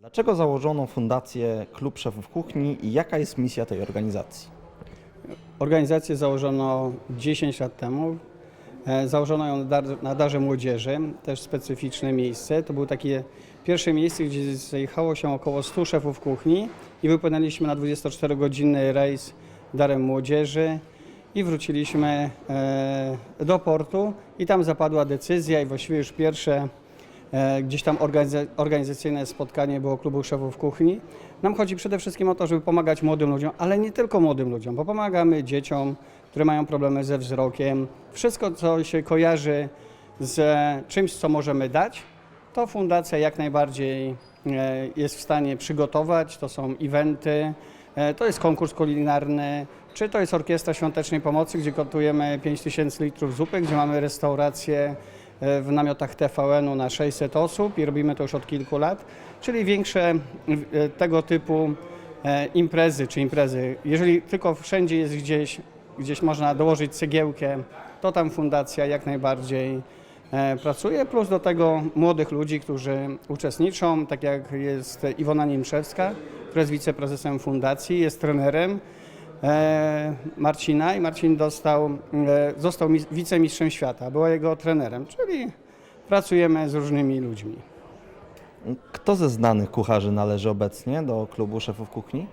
Dlaczego założono fundację Klub Szefów Kuchni i jaka jest misja tej organizacji? Organizację założono 10 lat temu. E, Założono ją na dar- na Darze Młodzieży, też specyficzne miejsce. To było takie pierwsze miejsce, gdzie zjechało się około 100 szefów kuchni i wypłynęliśmy na 24-godzinny rejs Darem Młodzieży i wróciliśmy e, do portu i tam zapadła decyzja i właściwie już pierwsze Gdzieś tam organiza- organizacyjne spotkanie było klubu szefów kuchni. Nam chodzi przede wszystkim o to, żeby pomagać młodym ludziom, ale nie tylko młodym ludziom, bo pomagamy dzieciom, które mają problemy ze wzrokiem. Wszystko, co się kojarzy z czymś, co możemy dać, to fundacja jak najbardziej e, jest w stanie przygotować. To są eventy, e, to jest konkurs kulinarny, czy to jest Orkiestra Świątecznej Pomocy, gdzie gotujemy 5000 litrów zupy, gdzie mamy restaurację e, w namiotach TVN-u na 600 osób i robimy to już od kilku lat, czyli większe e, tego typu e, imprezy czy imprezy. Jeżeli tylko wszędzie jest gdzieś, gdzieś można dołożyć cegiełkę, to tam fundacja jak najbardziej e, pracuje, plus do tego młodych ludzi, którzy uczestniczą, tak jak jest Iwona Niemczewska, która jest wiceprezesem fundacji, jest trenerem Marcina i Marcin dostał, e, został mis- wicemistrzem świata, była jego trenerem, czyli pracujemy z różnymi ludźmi. Kto ze znanych kucharzy należy obecnie do Klubu Szefów Kuchni?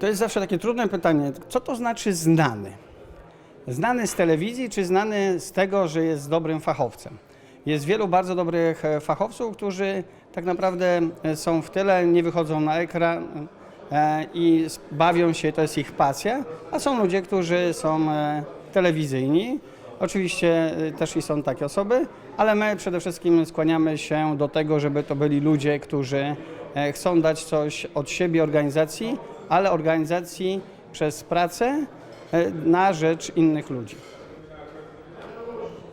To jest zawsze takie trudne pytanie, co to znaczy znany? Znany z telewizji, czy znany z tego, że jest dobrym fachowcem? Jest wielu bardzo dobrych e, fachowców, którzy tak naprawdę e, są w tyle, nie wychodzą na ekran e, i s- bawią się, to jest ich pasja, a są ludzie, którzy są e, telewizyjni. Oczywiście e, też i są takie osoby, ale my przede wszystkim skłaniamy się do tego, żeby to byli ludzie, którzy e, chcą dać coś od siebie organizacji, ale organizacji przez pracę e, na rzecz innych ludzi.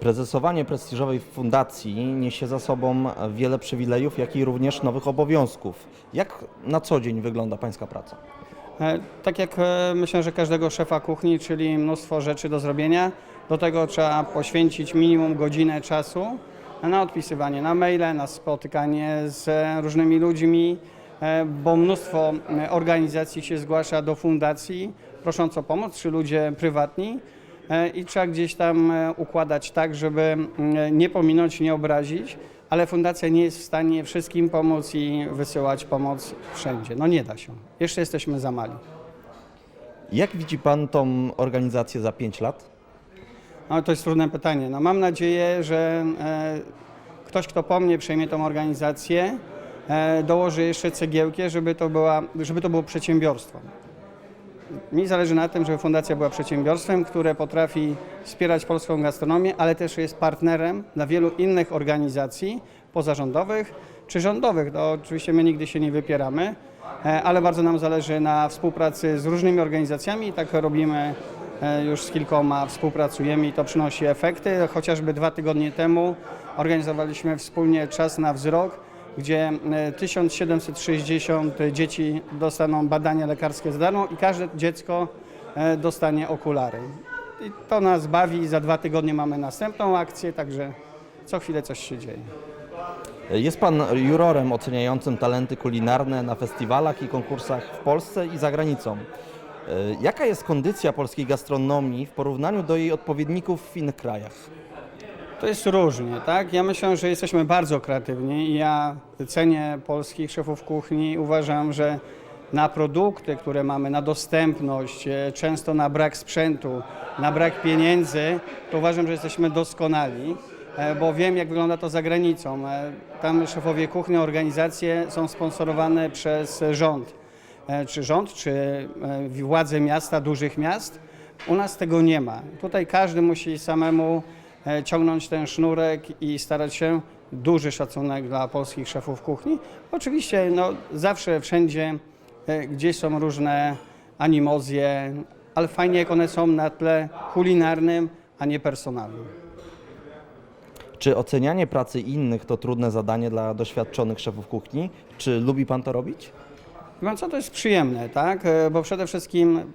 Prezesowanie prestiżowej fundacji niesie za sobą wiele przywilejów, jak i również nowych obowiązków. Jak na co dzień wygląda Pańska praca? E, Tak jak e, myślę, że każdego szefa kuchni, czyli mnóstwo rzeczy do zrobienia. Do tego trzeba poświęcić minimum godzinę czasu na odpisywanie na maile, na spotykanie z e, różnymi ludźmi, bo mnóstwo organizacji się zgłasza do fundacji prosząc o pomoc, czy ludzie prywatni. E, I trzeba gdzieś tam e, układać tak, żeby nie pominąć, nie obrazić, ale fundacja nie jest w stanie wszystkim pomóc i wysyłać pomoc wszędzie. No nie da się. Jeszcze jesteśmy za mali. Jak widzi Pan tą organizację za 5 lat? No, to jest trudne pytanie. No, mam nadzieję, że e, ktoś, kto po mnie przejmie tą organizację, e, dołoży jeszcze cegiełkę, żeby to, była, żeby to było przedsiębiorstwo. Mi zależy na tym, żeby fundacja była przedsiębiorstwem, które potrafi wspierać polską gastronomię, ale też jest partnerem dla wielu innych organizacji pozarządowych czy rządowych. To oczywiście my nigdy się nie wypieramy, e, ale bardzo nam zależy na współpracy z różnymi organizacjami tak robimy e, już z kilkoma, współpracujemy i to przynosi efekty. Chociażby dwa tygodnie temu organizowaliśmy wspólnie Czas na wzrok, gdzie e, 1760 dzieci dostaną badania lekarskie za darmo i każde dziecko e, dostanie okulary. I to nas bawi i za dwa tygodnie mamy następną akcję, także co chwilę coś się dzieje. Jest Pan jurorem oceniającym talenty kulinarne na festiwalach i konkursach w Polsce i za granicą. E, Jaka jest kondycja polskiej gastronomii w porównaniu do jej odpowiedników w innych krajach? To jest różnie, tak? Ja myślę, że jesteśmy bardzo kreatywni i ja cenię polskich szefów kuchni. Uważam, że na produkty, które mamy, na dostępność, e, często na brak sprzętu, na brak pieniędzy, to uważam, że jesteśmy doskonali, e, bo wiem, jak wygląda to za granicą. E, Tam szefowie kuchni, organizacje są sponsorowane przez rząd, czy rząd, czy władze miasta, dużych miast. U nas tego nie ma. Tutaj każdy musi samemu ciągnąć ten sznurek i starać się. Duży szacunek dla polskich szefów kuchni. Oczywiście no, zawsze, wszędzie e, gdzieś są różne animozje, ale fajnie jak one są na tle kulinarnym, a nie personalnym. Czy ocenianie pracy innych to trudne zadanie dla doświadczonych szefów kuchni? Czy lubi Pan to robić? Wie pan co, to jest przyjemne, tak? E, Bo przede wszystkim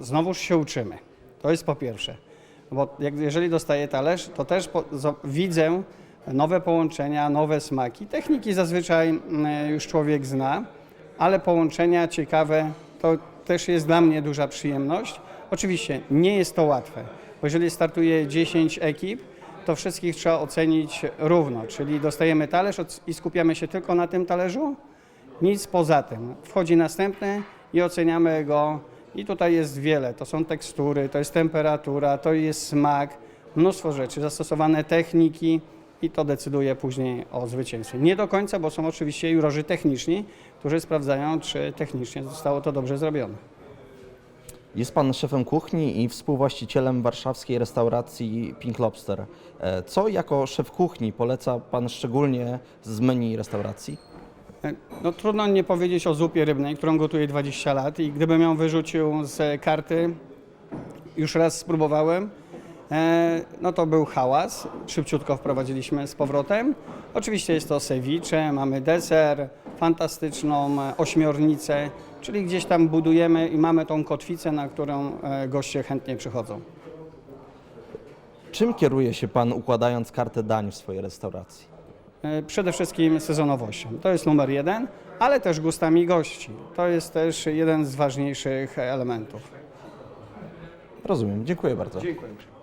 znowuż się uczymy. To jest po pierwsze. Bo jak, jeżeli dostaję talerz, to też po, zo, widzę nowe połączenia, nowe smaki. Techniki zazwyczaj mm, już człowiek zna, ale połączenia ciekawe to też jest dla mnie duża przyjemność. Oczywiście nie jest to łatwe, bo jeżeli startuje 10 ekip, to wszystkich trzeba ocenić równo, czyli dostajemy talerz i skupiamy się tylko na tym talerzu, nic poza tym. Wchodzi następny i oceniamy go. I tutaj jest wiele. To są tekstury, to jest temperatura, to jest smak, mnóstwo rzeczy, zastosowane techniki i to decyduje później o zwycięstwie. Nie do końca, bo są oczywiście jurorzy techniczni, którzy sprawdzają, czy technicznie zostało to dobrze zrobione. Jest pan szefem kuchni i współwłaścicielem warszawskiej restauracji Pink Lobster. E, Co jako szef kuchni poleca pan szczególnie z menu restauracji? No trudno nie powiedzieć o zupie rybnej, którą gotuję 20 lat i gdybym ją wyrzucił z karty, już raz spróbowałem, e, no to był hałas. Szybciutko wprowadziliśmy z powrotem. Oczywiście jest to ceviche, mamy deser, fantastyczną e, ośmiornicę, czyli gdzieś tam budujemy i mamy tą kotwicę, na którą e, goście chętnie przychodzą. Czym kieruje się pan układając kartę dań w swojej restauracji? E, Przede wszystkim sezonowością. To jest numer jeden, ale też gustami gości. To jest też jeden z ważniejszych elementów. Rozumiem, dziękuję bardzo. Dziękuję.